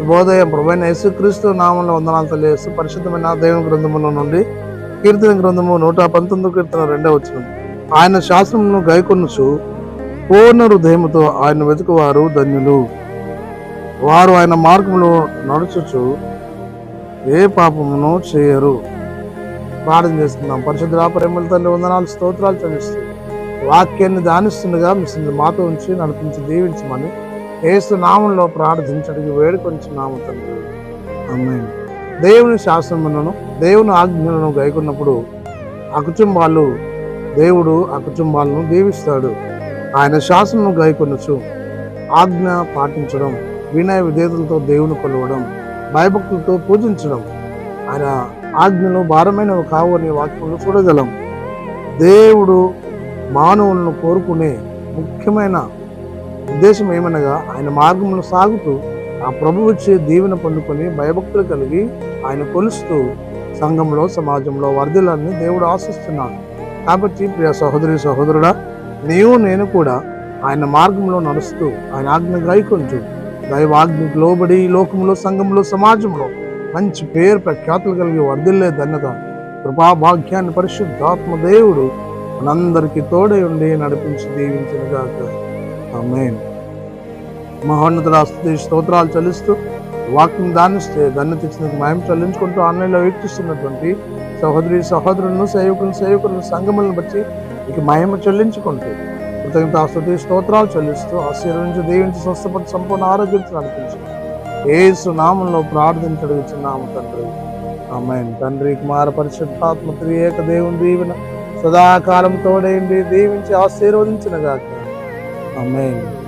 శుభోదయం ప్రభైన యేసుక్రీస్తు నామంలో వందనాలు తెలియజేస్తూ పరిశుద్ధమైన దేవుని గ్రంథముల నుండి కీర్తన గ్రంథము నూట పంతొమ్మిది కీర్తన రెండవ వచ్చిన ఆయన శాస్త్రమును గైకొనుచు పూర్ణ హృదయముతో ఆయన వెతుకువారు ధన్యులు. వారు ఆయన మార్గంలో నడుచుచు ఏ పాపమును చేయరు. ప్రార్థన చేసుకుందాం. పరిశుద్ధ ప్రేమల తండ్రి వందనాలు స్తోత్రాలు చదివిస్తూ వాక్యాన్ని దానిస్తుండగా మీ మాతో ఉంచి నడిపించి దీవించమని ఏసు నామంలో ప్రార్థించడానికి వేడుకొంచున్నాము తండ్రి. అమ్మాయి దేవుని శాసనములను దేవుని ఆజ్ఞలను గైకున్నప్పుడు ఆ కుటుంబాలు దేవుడు ఆ కుటుంబాలను దీవిస్తాడు. ఆయన శాసనను గైకొనొచ్చు. ఆజ్ఞ పాటించడం వినయ విధేతలతో దేవుని కొలవడం భయభక్తులతో పూజించడం. ఆయన ఆజ్ఞలు భారమైనవి కావు అనే వాక్యంలో చూడగలం. దేవుడు మానవులను కోరుకునే ముఖ్యమైన ఉద్దేశం ఏమనగా ఆయన మార్గంలో సాగుతూ ఆ ప్రభు వచ్చే దీవెన పొందుకొని భయభక్తులు కలిగి ఆయన కొలుస్తూ సంఘంలో సమాజంలో వర్ధిలాన్ని దేవుడు ఆశిస్తున్నాడు. కాబట్టి ప్రియ సహోదరి సహోదరుడా నీవు నేను కూడా ఆయన మార్గంలో నడుస్తూ ఆయన ఆజ్ఞ గాయకొంచు. దైవాజ్ఞకు లోబడి లోకంలో సంఘంలో సమాజంలో మంచి పేరు ప్రఖ్యాతులు కలిగి వర్ధిల్లే ధన్యత కృపాభాగ్యాన్ని పరిశుద్ధాత్మ దేవుడు మనందరికీ తోడై ఉండి నడిపించి దీవించిన గాక. మహోన్నతుల స్తోత్రాలు చెల్లిస్తూ వాక్యం దానిస్తే దాన్ని తెచ్చినందుకు మయం చెల్లించుకుంటూ ఆన్లైన్లో వీక్షిస్తున్నటువంటి సహోదరి సహోదరులను సేవకులను సేవకులను సంగములను బట్టి ఇక మహిమ చెల్లించుకుంటూ కృతజ్ఞత స్తుతి స్తోత్రాలు చెల్లిస్తూ ఆశీర్వించి దీవించి స్వస్థపడి సంపూర్ణ ఆరోగ్యంతో నడిపించి ఏసు నామంలో ప్రార్థించడుగుతున్నాము తండ్రి. ఆమెన్. తండ్రి కుమార పరిశుద్ధాత్మ త్రియేక దేవుని దీవెన సదాకాలం తోడేయండి దీవించి ఆశీర్వదించిన గాక. Amém.